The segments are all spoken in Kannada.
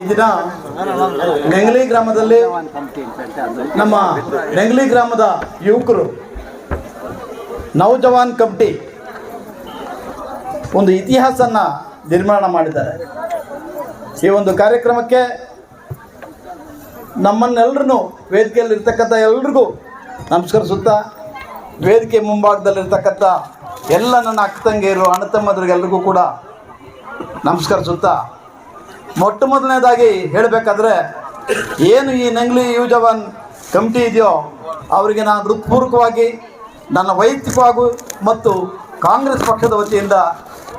ದಿನ ಗಂಗ್ಲಿ ಗ್ರಾಮದಲ್ಲಿ ನಮ್ಮ ನೆಂಗ್ಲಿ ಗ್ರಾಮದ ಯುವಕರು, ನೌಜವಾನ್ ಕಮಿಟಿ ಒಂದು ಇತಿಹಾಸನ ನಿರ್ಮಾಣ ಮಾಡಿದ್ದಾರೆ. ಈ ಒಂದು ಕಾರ್ಯಕ್ರಮಕ್ಕೆ ನಮ್ಮನ್ನೆಲ್ಲರೂ ವೇದಿಕೆಯಲ್ಲಿ ಇರ್ತಕ್ಕಂಥ ಎಲ್ರಿಗೂ ನಮಸ್ಕರಿಸುತ್ತಾ ವೇದಿಕೆ ಮುಂಭಾಗದಲ್ಲಿರ್ತಕ್ಕಂಥ ಎಲ್ಲ ನನ್ನ ಅಕ್ಕ ತಂಗಿಯರು ಅಣ್ಣ ತಮ್ಮದ್ರಿಗೆಲ್ರಿಗೂ ಕೂಡ ನಮಸ್ಕರಿಸುತ್ತಾ ಮೊಟ್ಟ ಮೊದಲನೇದಾಗಿ ಹೇಳಬೇಕಾದ್ರೆ, ಏನು ಈ ನಂಗ್ಲಿ ಯು ಜವಾನ್ ಕಮಿಟಿ ಇದೆಯೋ, ಅವರಿಗೆ ನಾನು ಹೃತ್ಪೂರ್ವಕವಾಗಿ, ನನ್ನ ವೈಯಕ್ತಿಕವಾಗೂ ಮತ್ತು ಕಾಂಗ್ರೆಸ್ ಪಕ್ಷದ ವತಿಯಿಂದ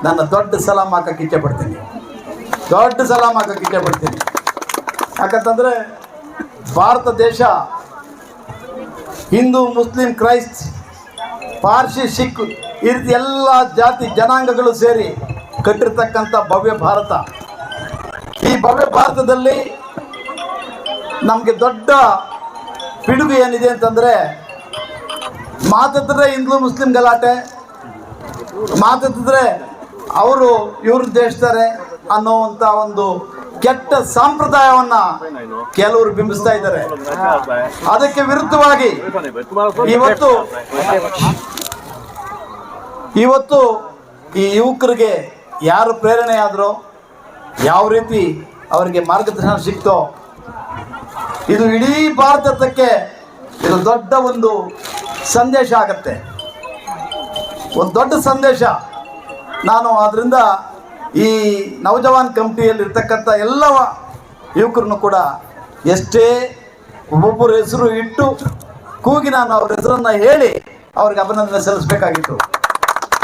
ನನ್ನ ದೊಡ್ಡ ಸಲಾಮ್ ಹಾಕಕ್ಕೆ ಇಚ್ಛೆಪಡ್ತೀನಿ ದೊಡ್ಡ ಸಲಾಮ್ ಹಾಕಕ್ಕೆ ಇಚ್ಛೆಪಡ್ತೀನಿ ಯಾಕಂತಂದರೆ, ಭಾರತ ದೇಶ ಹಿಂದೂ, ಮುಸ್ಲಿಂ, ಕ್ರೈಸ್ತ್, ಪಾರ್ಸಿ, ಸಿಖ್ ಈ ರೀತಿ ಎಲ್ಲ ಜಾತಿ ಜನಾಂಗಗಳು ಸೇರಿ ಕಟ್ಟಿರ್ತಕ್ಕಂಥ ಭವ್ಯ ಭಾರತ. ಭವ್ಯ ಭಾರತದಲ್ಲಿ ನಮಗೆ ದೊಡ್ಡ ಪಿಡುಗು ಏನಿದೆ ಅಂತಂದರೆ ಮಾತಾಡಿದ್ರೆ ಹಿಂದೂ ಮುಸ್ಲಿಂ ಗಲಾಟೆ ಮಾತಾಡಿದ್ರೆ ಅವರು ಇವ್ರು ದೇಶತಾರೆ ಅನ್ನೋವಂಥ ಒಂದು ಕೆಟ್ಟ ಸಂಪ್ರದಾಯವನ್ನು ಕೆಲವರು ಬಿಂಬಿಸ್ತಾ ಇದ್ದಾರೆ ಅದಕ್ಕೆ ವಿರುದ್ಧವಾಗಿ ಇವತ್ತು ಇವತ್ತು ಈ ಯುವಕರಿಗೆ ಯಾರು ಪ್ರೇರಣೆ ಆದರೂ ಯಾವ ರೀತಿ ಅವರಿಗೆ ಮಾರ್ಗದರ್ಶನ ಸಿಕ್ತೋ? ಇದು ಇಡೀ ಭಾರತಕ್ಕೆ ಇದು ದೊಡ್ಡ ಒಂದು ಸಂದೇಶ ಆಗತ್ತೆ. ಒಂದು ದೊಡ್ಡ ಸಂದೇಶ. ನಾನು ಅದರಿಂದ ಈ ನವಜವಾನ್ ಕಮಿಟಿಯಲ್ಲಿರ್ತಕ್ಕಂಥ ಎಲ್ಲ ಯುವಕರನ್ನು ಕೂಡ ಎಷ್ಟೇ ಒಬ್ಬೊಬ್ಬರ ಹೆಸರು ಇಟ್ಟು ಕೂಗಿ ನಾನು ಅವ್ರ ಹೆಸರನ್ನು ಹೇಳಿ ಅವ್ರಿಗೆ ಅಭಿನಂದನೆ ಸಲ್ಲಿಸಬೇಕಾಗಿತ್ತು.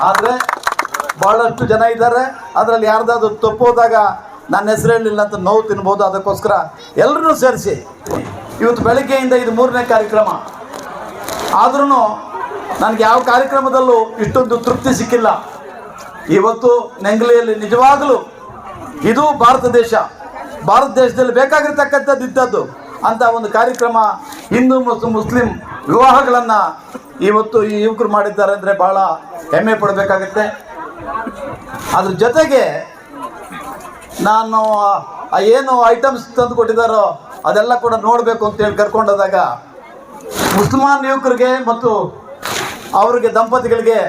ಆದರೆ ಭಾಳಷ್ಟು ಜನ ಇದ್ದಾರೆ. ಅದರಲ್ಲಿ ಯಾರ್ದಾದ್ರು ತಪ್ಪೋದಾಗ ನನ್ನ ಹೆಸರು ಹೇಳಿಲ್ಲ ಅಂತ ನೋವು ತಿನ್ಬೋದು, ಅದಕ್ಕೋಸ್ಕರ ಎಲ್ಲರೂ ಸೇರಿಸಿ. ಇವತ್ತು ಬೆಳಗ್ಗೆಯಿಂದ ಇದು ಮೂರನೇ ಕಾರ್ಯಕ್ರಮ. ಆದ್ರೂ ನನಗೆ ಯಾವ ಕಾರ್ಯಕ್ರಮದಲ್ಲೂ ಇಷ್ಟೊಂದು ತೃಪ್ತಿ ಸಿಕ್ಕಿಲ್ಲ. ಇವತ್ತು ನೆಂಗಲಿಯಲ್ಲಿ ನಿಜವಾಗಲೂ ಇದು ಭಾರತ ದೇಶ. ಭಾರತ ದೇಶದಲ್ಲಿ ಬೇಕಾಗಿರ್ತಕ್ಕಂಥದ್ದು ಇದ್ದದ್ದು ಅಂತ ಒಂದು ಕಾರ್ಯಕ್ರಮ ಹಿಂದೂ ಮತ್ತು ಮುಸ್ಲಿಂ ವಿವಾಹಗಳನ್ನು ಇವತ್ತು ಈ ಯುವಕರು ಮಾಡಿದ್ದಾರೆ ಅಂದರೆ ಭಾಳ ಹೆಮ್ಮೆ ಪಡಬೇಕಾಗತ್ತೆ. ಅದ್ರ ಜೊತೆಗೆ ನಾನು ಏನು ಐಟಮ್ಸ್ ತಂದು ಕೊಟ್ಟಿದ್ದಾರೋ ಅದೆಲ್ಲ ಕೂಡ ನೋಡಬೇಕು ಅಂತೇಳಿ ಕರ್ಕೊಂಡೋದಾಗ ಮುಸ್ಲ್ಮಾನ್ ಯುವಕರಿಗೆ ಮತ್ತು ಅವರಿಗೆ ದಂಪತಿಗಳಿಗೆ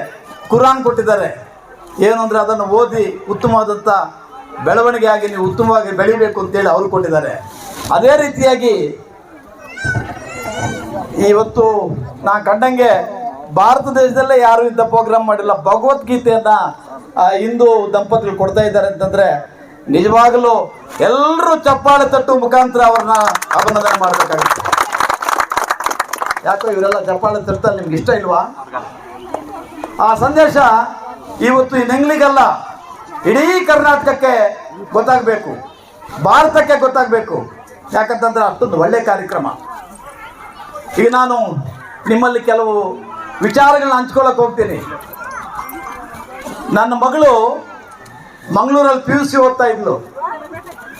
ಕುರಾನ್ ಕೊಟ್ಟಿದ್ದಾರೆ. ಏನು ಅಂದರೆ ಅದನ್ನು ಓದಿ ಉತ್ತಮವಾದಂಥ ಬೆಳವಣಿಗೆ ಆಗಿ ನೀವು ಉತ್ತಮವಾಗಿ ಬೆಳಿಬೇಕು ಅಂತೇಳಿ ಅವರು ಕೊಟ್ಟಿದ್ದಾರೆ. ಅದೇ ರೀತಿಯಾಗಿ ಇವತ್ತು ನಾ ಕಂಡಂಗೆ ಭಾರತ ದೇಶದಲ್ಲೇ ಯಾರು ಇಂಥ ಪ್ರೋಗ್ರಾಮ್ ಮಾಡಿಲ್ಲ. ಭಗವದ್ಗೀತೆಯನ್ನ ಹಿಂದೂ ದಂಪತಿಗಳು ಕೊಡ್ತಾ ಇದ್ದಾರೆ ಅಂತಂದ್ರೆ ನಿಜವಾಗಲೂ ಎಲ್ಲರೂ ಚಪ್ಪಾಳೆ ತಟ್ಟು ಮುಖಾಂತರ ಅವ್ರನ್ನ ಅಭಿನಂದನೆ ಮಾಡಬೇಕಾಗುತ್ತೆ. ಯಾಕೋ ಇವರೆಲ್ಲ ಚಪ್ಪಾಳೆ ತಟ್ಟಲ್ಲಿ ನಿಮ್ಗೆ ಇಷ್ಟ ಇಲ್ವಾ? ಆ ಸಂದೇಶ ಇವತ್ತು ಈ ನೆಂಗ್ಲಿಗಲ್ಲ ಇಡೀ ಕರ್ನಾಟಕಕ್ಕೆ ಗೊತ್ತಾಗಬೇಕು. ಭಾರತಕ್ಕೆ ಗೊತ್ತಾಗಬೇಕು. ಯಾಕಂತಂದ್ರೆ ಅಷ್ಟೊಂದು ಒಳ್ಳೆ ಕಾರ್ಯಕ್ರಮ. ಈಗ ನಾನು ನಿಮ್ಮಲ್ಲಿ ಕೆಲವು ವಿಚಾರಗಳನ್ನ ಹಂಚ್ಕೊಳ್ಳೋಕೆ ಹೋಗ್ತೀನಿ. ನನ್ನ ಮಗಳು ಮಂಗಳೂರಲ್ಲಿ ಪಿ ಯು ಸಿ ಓದ್ತಾ ಇದ್ಲು.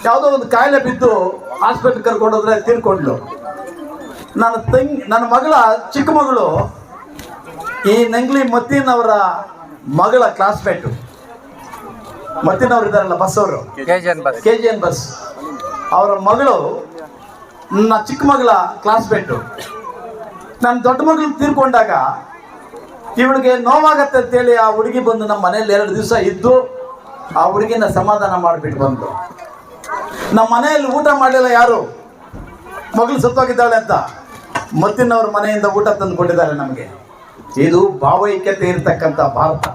ಯಾವುದೋ ಒಂದು ಕಾಯಿಲೆ ಬಿದ್ದು ಹಾಸ್ಪಿಟ್ಲ್ ಕರ್ಕೊಂಡೋದ್ರೆ ತೀರ್ಕೊಂಡ್ಲು. ನನ್ನ ತಂಗಿ ನನ್ನ ಮಗಳ ಚಿಕ್ಕ ಮಗಳು ಈ ನಂಗ್ಲಿ ಮತ್ತಿನವರ ಅವರ ಮಗಳ ಕ್ಲಾಸ್ಮೇಟು ಮತ್ತಿನವ್ರು ಇದ್ದಾರಲ್ಲ ಬಸ್ ಅವರು. ಬಸ್ ಕೆ ಜಿ ಎನ್ ಬಸ್ ಅವರ ಮಗಳು ನನ್ನ ಚಿಕ್ಕ ಮಗಳ ಕ್ಲಾಸ್ಮೇಟು ನನ್ನ ದೊಡ್ಡ ಮಗಳು ತೀರ್ಕೊಂಡಾಗ ಇವಳಿಗೆ ನೋವಾಗತ್ತೆ ಅಂತೇಳಿ ಆ ಹುಡುಗಿ ಬಂದು ನಮ್ಮ ಮನೇಲಿ ಎರಡು ದಿವಸ ಇದ್ದು ಆ ಹುಡುಗಿನ ಸಮಾಧಾನ ಮಾಡಿಬಿಟ್ಟು ಬಂದು. ನಮ್ಮ ಮನೆಯಲ್ಲಿ ಊಟ ಮಾಡಲಿಲ್ಲ ಯಾರು? ಮಗಳು ಸತ್ತೋಗಿದ್ದಾಳೆ ಅಂತ. ಮತ್ತಿನವ್ರ ಮನೆಯಿಂದ ಊಟ ತಂದು ಕೊಟ್ಟಿದ್ದಾರೆ ನಮಗೆ. ಇದು ಭಾವೈಕ್ಯತೆ ಇರತಕ್ಕಂಥ ಭಾರತ.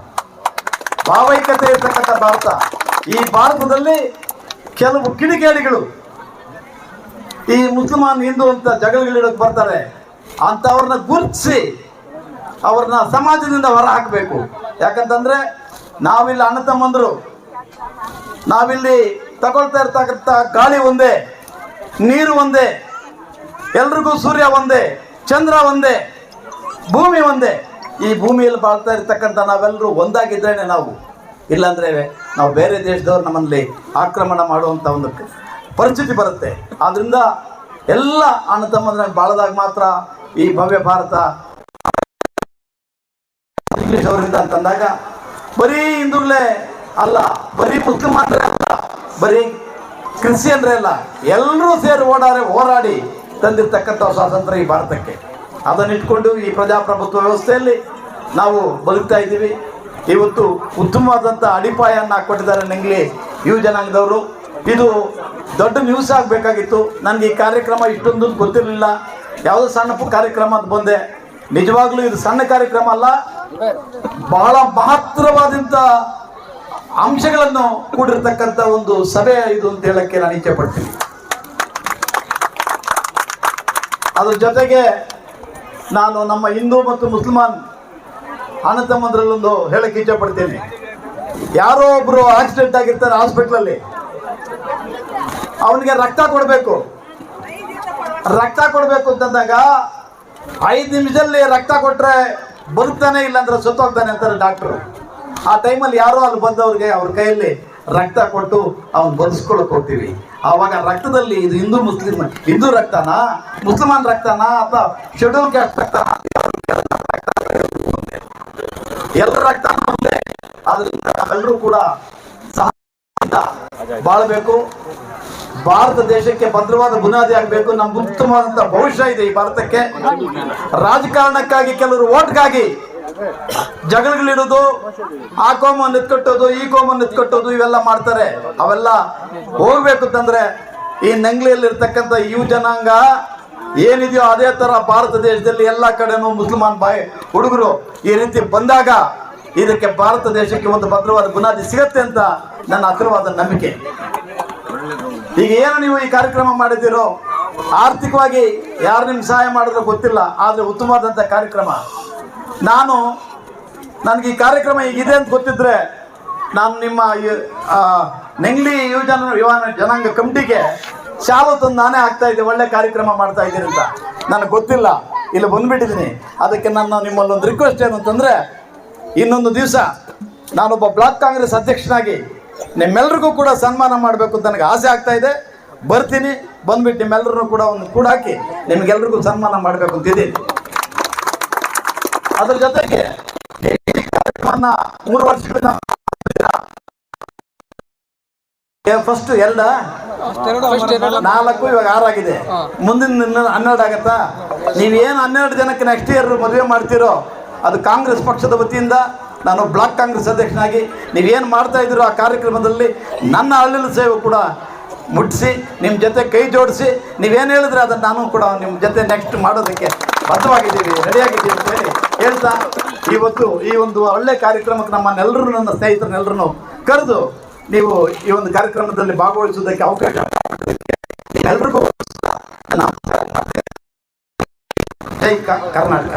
ಭಾವೈಕ್ಯತೆ ಇರತಕ್ಕಂಥ ಭಾರತ. ಈ ಭಾರತದಲ್ಲಿ ಕೆಲವು ಕಿಡಿಗೇಡಿಗಳು, ಈ ಮುಸಲ್ಮಾನ್ ಹಿಂದೂ ಅಂತ ಜಗಳಗಳಿಡೋಕೆ ಬರ್ತಾರೆ. ಅಂಥವ್ರನ್ನ ಗುರುತಿಸಿ ಅವ್ರನ್ನ ಸಮಾಜದಿಂದ ಹೊರ ಹಾಕಬೇಕು. ಯಾಕಂತಂದ್ರೆ ನಾವಿಲ್ಲಿ ಅಣ್ಣ ತಮ್ಮಂದರು ನಾವಿಲ್ಲಿ ತಗೊಳ್ತಾ ಇರ್ತಕ್ಕಂಥ ಗಾಳಿ ಒಂದೇ, ನೀರು ಒಂದೇ, ಎಲ್ರಿಗೂ ಸೂರ್ಯ ಒಂದೇ, ಚಂದ್ರ ಒಂದೇ, ಭೂಮಿ ಒಂದೇ. ಈ ಭೂಮಿಯಲ್ಲಿ ಬಾಳ್ತಾ ಇರ್ತಕ್ಕಂಥ ನಾವೆಲ್ಲರೂ ಒಂದಾಗಿದ್ರೇನೆ ನಾವು. ಇಲ್ಲಾಂದ್ರೆ ನಾವು ಬೇರೆ ದೇಶದವ್ರು ನಮ್ಮಲ್ಲಿ ಆಕ್ರಮಣ ಮಾಡುವಂಥ ಒಂದು ಪರಿಸ್ಥಿತಿ ಬರುತ್ತೆ. ಆದ್ರಿಂದ ಎಲ್ಲ ಅಣ್ಣ ತಮ್ಮಂದ್ರೆ ಬಾಳದಾಗ ಮಾತ್ರ ಈ ಭವ್ಯ ಭಾರತ ಇಂಗ್ಲಿಷ್ ಅವರಿಂದ ಅಂತಂದಾಗ ಬರೀ ಹಿಂದೂಗಳೇ ಅಲ್ಲ, ಬರೀ ಮುಸ್ಲಿಂ ಮಾತ್ರ ಅಲ್ಲ, ಬರೀ ಕ್ರಿಶ್ಚಿಯನ್ರೇ ಅಲ್ಲ ಎಲ್ಲರೂ ಸೇರಿ ಓಡಾಡಿ, ಹೋರಾಡಿ ತಂದಿರ್ತಕ್ಕಂಥ ಸ್ವಾತಂತ್ರ್ಯ ಈ ಭಾರತಕ್ಕೆ. ಅದನ್ನಿಟ್ಕೊಂಡು ಈ ಪ್ರಜಾಪ್ರಭುತ್ವ ವ್ಯವಸ್ಥೆಯಲ್ಲಿ ನಾವು ಬದುಕ್ತಾ ಇದ್ದೀವಿ. ಇವತ್ತು ಉತ್ತಮವಾದಂಥ ಅಡಿಪಾಯವನ್ನು ಕೊಟ್ಟಿದ್ದಾರೆ ನನಗೆ ಯುವ ಜನಾಂಗದವರು. ಇದು ದೊಡ್ಡ ನ್ಯೂಸ್ ಆಗಬೇಕಾಗಿತ್ತು. ನನಗೆ ಈ ಕಾರ್ಯಕ್ರಮ ಇಷ್ಟೊಂದು ಗೊತ್ತಿರಲಿಲ್ಲ. ಯಾವುದೋ ಸಣ್ಣಪು ಕಾರ್ಯಕ್ರಮ ಅಂತ ಬಂದೆ. ನಿಜವಾಗ್ಲೂ ಇದು ಸಣ್ಣ ಕಾರ್ಯಕ್ರಮ ಅಲ್ಲ, ಬಹಳ ಮಹತ್ತರವಾದಂಥ ಅಂಶಗಳನ್ನು ಕೂಡಿರ್ತಕ್ಕಂಥ ಒಂದು ಸಭೆ ಇದು ಅಂತ ಹೇಳಕ್ಕೆ ನಾನು ಇಚ್ಛೆ ಪಡ್ತೀನಿ. ಅದ್ರ ಜೊತೆಗೆ ನಾನು ನಮ್ಮ ಹಿಂದೂ ಮತ್ತು ಮುಸಲ್ಮಾನ್ ಅನಂತಮ್ಮಂದ್ರಲ್ಲೊಂದು ತಮ್ಮಂದ್ರಲ್ಲೊಂದು ಹೇಳಕ್ಕೆ ಇಚ್ಛೆ ಪಡ್ತೀನಿ. ಯಾರೋ ಒಬ್ರು ಆಕ್ಸಿಡೆಂಟ್ ಆಗಿರ್ತಾರೆ ಹಾಸ್ಪಿಟ್ಲಲ್ಲಿ ಅವನಿಗೆ ರಕ್ತ ಕೊಡಬೇಕು. ರಕ್ತ ಕೊಡಬೇಕು ಅಂತಂದಾಗ ಐದು ನಿಮಿಷದಲ್ಲಿ ರಕ್ತ ಕೊಟ್ಟರೆ ಬದುಕ್ತಾನೆ ಇಲ್ಲಾಂದ್ರೆ ಸತ್ತೋಗ್ತಾನೆ ಅಂತಾರೆ ಡಾಕ್ಟ್ರು ಆ ಟೈಮಲ್ಲಿ ಯಾರೋ ಅಲ್ಲಿ ಬಂದವ್ರಿಗೆ ಅವ್ರ ಕೈಯಲ್ಲಿ ರಕ್ತ ಕೊಟ್ಟು ಅವ್ನು ಬದುಸ್ಕೊಳಕ್ ಹೋಗ್ತೀವಿ. ಆವಾಗ ರಕ್ತದಲ್ಲಿ ಇದು ಹಿಂದೂ ಮುಸ್ಲಿಂ, ಹಿಂದೂ ರಕ್ತನಾ? ಮುಸಲ್ಮಾನ್ ರಕ್ತನಾ ಅಥವಾ ಶೆಡ್ಯೂಲ್ ಕ್ಯಾಸ್ಟ್ ರಕ್ತನಾ? ಎಲ್ಲ ರಕ್ತ ಅದರಿಂದ ನಾವೆಲ್ಲರೂ ಕೂಡ ಬಾಳ್ಬೇಕು. ಭಾರತ ದೇಶಕ್ಕೆ ಭದ್ರವಾದ ಬುನಾದಿ ಆಗ್ಬೇಕು. ನಮ್ಗೆ ಉತ್ತಮವಾದಂತ ಭವಿಷ್ಯ ಇದೆ ಈ ಭಾರತಕ್ಕೆ. ರಾಜಕಾರಣಕ್ಕಾಗಿ ಕೆಲವರು ಓಟ್ಗಾಗಿ ಜಗಳಗಳಿಡೋದು ಆ ಕೋಮನ್ನು ಎತ್ಕಟ್ಟೋದು ಈ ಕೋಮನ್ನು ಎತ್ಕಟ್ಟೋದು ಇವೆಲ್ಲ ಮಾಡ್ತಾರೆ. ಅವೆಲ್ಲ ಹೋಗ್ಬೇಕು ಅಂತಂದ್ರೆ ಈ ನಂಗ್ಲಿಯಲ್ಲಿ ಇರ್ತಕ್ಕಂತ ಯುವ ಜನಾಂಗ ಏನಿದೆಯೋ ಅದೇ ತರ ಭಾರತ ದೇಶದಲ್ಲಿ ಎಲ್ಲ ಕಡೆನೂ ಮುಸಲ್ಮಾನ್ ಬಾಯಿ ಹುಡುಗರು ಈ ರೀತಿ ಬಂದಾಗ ಇದಕ್ಕೆ ಭಾರತ ದೇಶಕ್ಕೆ ಒಂದು ಭದ್ರವಾದ ಬುನಾದಿ ಸಿಗತ್ತೆ ಅಂತ ನನ್ನ ಹತ್ತಿರವಾದ ನಂಬಿಕೆ. ಈಗ ಏನು ನೀವು ಈ ಕಾರ್ಯಕ್ರಮ ಮಾಡಿದ್ದೀರೋ, ಆರ್ಥಿಕವಾಗಿ ಯಾರು ನಿಮ್ಗೆ ಸಹಾಯ ಮಾಡಿದ್ರು ಗೊತ್ತಿಲ್ಲ, ಆದರೆ ಉತ್ತಮವಾದಂಥ ಕಾರ್ಯಕ್ರಮ. ನಾನು ನನಗೆ ಈ ಕಾರ್ಯಕ್ರಮ ಈಗಿದೆ ಅಂತ ಗೊತ್ತಿದ್ರೆ ನಾನು ನಿಮ್ಮ ನೆಂಗ್ಲಿ ಯುವಜನ ಯುವ ಜನಾಂಗ ಕಮಿಟಿಗೆ ಶಾಲು ತಂದು ನಾನೇ ಆಗ್ತಾ ಇದ್ದೆ, ಒಳ್ಳೆ ಕಾರ್ಯಕ್ರಮ ಮಾಡ್ತಾ ಇದ್ದೀನಿ ಅಂತ. ನನಗೆ ಗೊತ್ತಿಲ್ಲ. ಇಲ್ಲಿ ಬಂದ್ಬಿಟ್ಟಿದ್ದೀನಿ. ಅದಕ್ಕೆ ನಾನು ನಿಮ್ಮಲ್ಲೊಂದು ರಿಕ್ವೆಸ್ಟ್ ಏನು ಅಂತಂದರೆ, ಇನ್ನೊಂದು ದಿವಸ ನಾನೊಬ್ಬ ಬ್ಲಾಕ್ ಕಾಂಗ್ರೆಸ್ ಅಧ್ಯಕ್ಷನಾಗಿ ನಿಮ್ಮೆಲ್ರಿಗೂ ಕೂಡ ಸನ್ಮಾನ ಮಾಡಬೇಕು ಅಂತ ನನಗೆ ಆಸೆ ಆಗ್ತಾ ಇದೆ. ಬರ್ತೀನಿ. ಬಂದ್ಬಿಟ್ಟು ನಿಮ್ಮೆಲ್ಲರೂ ಕೂಡ ಒಂದು ಕೂಡ ಹಾಕಿ ನಿಮ್ಗೆಲ್ರಿಗೂ ಸನ್ಮಾನ ಮಾಡಬೇಕು ಅಂತಿದ್ದೀನಿ ಅದ್ರ ಜೊತೆಗೆ ಮೂರು ವರ್ಷಗಳಿಂದ ಫಸ್ಟ್ ಎಲ್ಲ ನಾಲ್ಕು ಇವಾಗ ಆರಾಗಿದೆ ಮುಂದಿನ ಹನ್ನೆರಡು ಆಗತ್ತಾ? ನೀವೇನು ಹನ್ನೆರಡು ಜನಕ್ಕೆ ನೆಕ್ಸ್ಟ್ ಇಯರ್ ಮದುವೆ ಮಾಡ್ತೀರೋ ಅದು ಕಾಂಗ್ರೆಸ್ ಪಕ್ಷದ ವತಿಯಿಂದ ನಾನು ಬ್ಲಾಕ್ ಕಾಂಗ್ರೆಸ್ ಅಧ್ಯಕ್ಷನಾಗಿ ನೀವೇನು ಮಾಡ್ತಾ ಇದ್ದೀರೋ ಆ ಕಾರ್ಯಕ್ರಮದಲ್ಲಿ ನನ್ನ ಹಳ್ಳಿಲ ಸೇವೆ ಕೂಡ ಮುಟ್ಟಿಸಿ ನಿಮ್ಮ ಜೊತೆ ಕೈ ಜೋಡಿಸಿ ನೀವೇನು ಹೇಳಿದ್ರೆ ಅದನ್ನು ನಾನು ಕೂಡ ನಿಮ್ಮ ಜೊತೆ ನೆಕ್ಸ್ಟ್ ಮಾಡೋದಕ್ಕೆ ಬದ್ಧವಾಗಿದ್ದೀವಿ ರೆಡಿಯಾಗಿದ್ದೀವಿ ಅಂತ ಹೇಳಿ. ಹೇಳ್ತಾ ಇವತ್ತು ಈ ಒಂದು ಒಳ್ಳೆ ಕಾರ್ಯಕ್ರಮಕ್ಕೆ ನಮ್ಮನ್ನೆಲ್ಲರೂ ನನ್ನ ಸ್ನೇಹಿತರನ್ನೆಲ್ಲರೂ ಕರೆದು ನೀವು ಈ ಒಂದು ಕಾರ್ಯಕ್ರಮದಲ್ಲಿ ಭಾಗವಹಿಸುವುದಕ್ಕೆ ಅವಕಾಶ ಎಲ್ರಿಗೂ. ಜೈ ಕರ್ನಾಟಕ